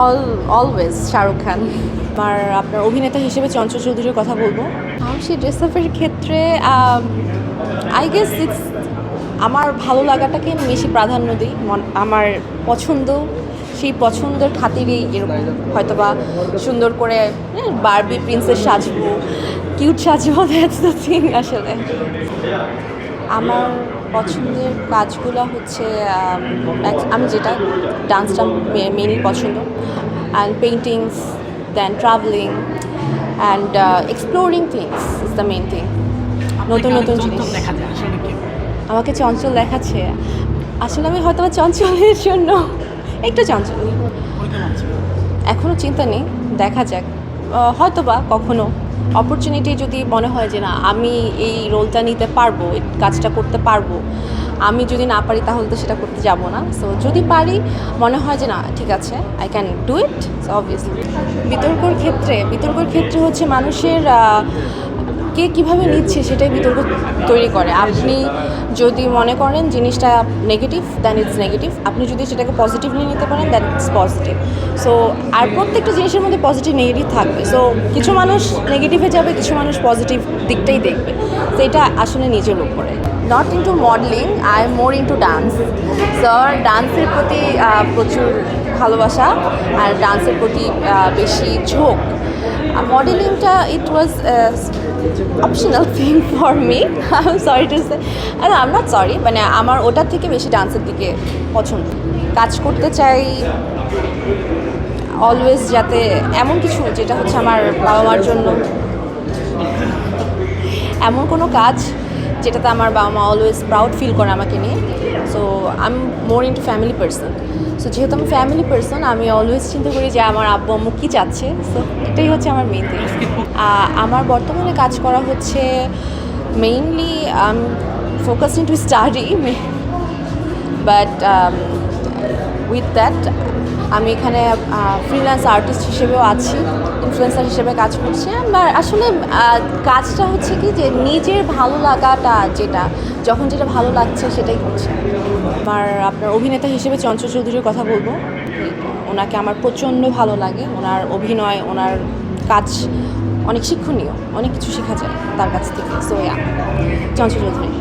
All always Shahrukh খান আমার আপনার অভিনেতা হিসেবে চঞ্চল চৌধুরীর কথা বলব। সেই ড্রেস আপের ক্ষেত্রে আই গেস ইটস আমার ভালো লাগাটাকে আমি বেশি প্রাধান্য দিই। মন- আমার পছন্দ সেই পছন্দের খাতিরেই এরকম। হয়তোবা সুন্দর করে বারবি প্রিন্সেস সাজবো কিউট সাজবো দ্যাটস দ্য থিং আসলে। আমার পছন্দের কাজগুলো হচ্ছে আম, যেটা ডান্সটা মেনলি পছন্দ। And paintings then travelling and exploring things is the main thing নতুন নতুন জিনিস। আমাকে চঞ্চল দেখাচ্ছে। আসলে আমি হয়তো বা চঞ্চলের জন্য একটু চঞ্চল। এখনও চিন্তা নেই দেখা যাক। আহ, হয়তোবা কখনো অপরচুনিটি যদি মনে হয় যে না আমি এই রোলটা নিতে পারব কাজটা করতে পারব আমি যদি না পারি তাহলে তো সেটা করতে যাব না। সো যদি পারি, মনে হয় যে না, ঠিক আছে I can do it obviously বিতর্কর ক্ষেত্রে বিতর্কর ক্ষেত্রে হচ্ছে মানুষের কে কীভাবে নিচ্ছে সেটাই বিতর্ক তৈরি করে। আপনি যদি মনে করেন জিনিসটা নেগেটিভ দ্যান ইটস নেগেটিভ আপনি যদি সেটাকে পজিটিভলি নিতে পারেন দ্যান ইটস পজিটিভ সো আর প্রত্যেকটা জিনিসের মধ্যে পজিটিভ নেগেটিভ থাকবে। সো কিছু মানুষ নেগেটিভে যাবে, কিছু মানুষ পজিটিভ দিকটাই দেখবে। তো এটা আসলে নিজের উপরে। Not into modelling I am more into dance so ডান্সের প্রতি প্রচুর ভালোবাসা আর ডান্সের প্রতি বেশি ঝোঁক। মডেলিংটা it was optional thing for me I sorry to say I am not sorry মানে আমার ওটার থেকে বেশি ডান্সের দিকে পছন্দ। কাজ করতে চাই অলওয়েজ যাতে এমন কিছু, যেটা হচ্ছে আমার বাবা মার জন্য। এমন কোনো কাজ যেটাতে আমার বাবা মা অলওয়েজ প্রাউড ফিল করে আমাকে নিয়ে। So I am more into family person so যেহেতু আমি ফ্যামিলি পার্সন আমি অলওয়েজ চিন্তা করি যে আমার আব্বু আম্মু কী চাচ্ছে। সো এটাই হচ্ছে আমার মেইন থিং আমার বর্তমানে কাজ করা হচ্ছে mainly I am focus into study but with that আমি এখানে ফ্রিল্যান্স আর্টিস্ট হিসেবেও আছি ইনফ্লুয়েন্সার হিসেবে কাজ করছি। আমার আসলে কাজটা হচ্ছে কি যে নিজের ভালো লাগাটা যেটা, যখন যেটা ভালো লাগছে সেটাই করছে। আমার, আপনার অভিনেতা হিসেবে চঞ্চল চৌধুরীর কথা বলব। ওনাকে আমার প্রচণ্ড ভালো লাগে। ওনার অভিনয়, ওনার কাজ অনেক শিক্ষণীয়, অনেক কিছু শেখা যায় তার কাছ থেকে। So yeah Chanchal Chowdhury.